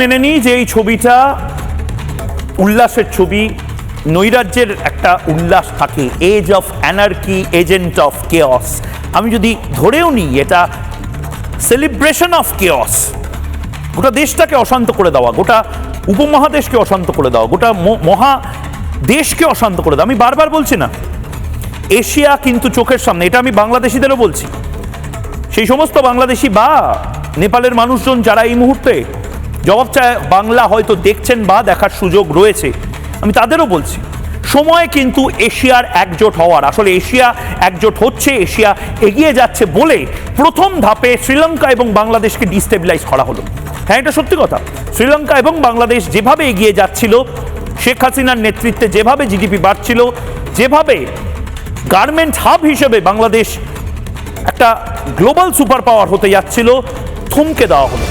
মেনে নিই যে এই ছবিটা উল্লাসের ছবি, নৈরাজ্যের একটা উল্লাস থাকে। Age of anarchy agent of chaos আমি যদি ধরেও নিই, এটা সেলিব্রেশন অফ কেয়স গোটা দেশটাকে অশান্ত করে দেওয়া, গোটা উপমহাদেশকে অশান্ত করে দেওয়া, গোটা মহা দেশকে অশান্ত করে দেওয়া। আমি বারবার বলছি না। এশিয়া কিন্তু চোখের সামনে, এটা আমি বাংলাদেশিদেরও বলছি। সেই সমস্ত বাংলাদেশি বা নেপালের মানুষজন যারা এই মুহূর্তে জবাব চায়, বাংলা হয়তো দেখছেন বা দেখার সুযোগ রয়েছে। আমি তাদেরও বলছি, সময় কিন্তু এশিয়ার একজোট হওয়ার। আসলে এশিয়া একজোট হচ্ছে, এশিয়া এগিয়ে যাচ্ছে বলে প্রথম ধাপে শ্রীলঙ্কা এবং বাংলাদেশকে ডিস্টেবিলাইজ করা হলো। হ্যাঁ এটা সত্যি কথা। শ্রীলঙ্কা এবং বাংলাদেশ যেভাবে এগিয়ে যাচ্ছিল, শেখ হাসিনার নেতৃত্বে যেভাবে জিডিপি বাড়ছিল, যেভাবে গার্মেন্ট হাব হিসেবে বাংলাদেশ একটা গ্লোবাল সুপার পাওয়ার হতে যাচ্ছিল, থমকে দেওয়া হলো।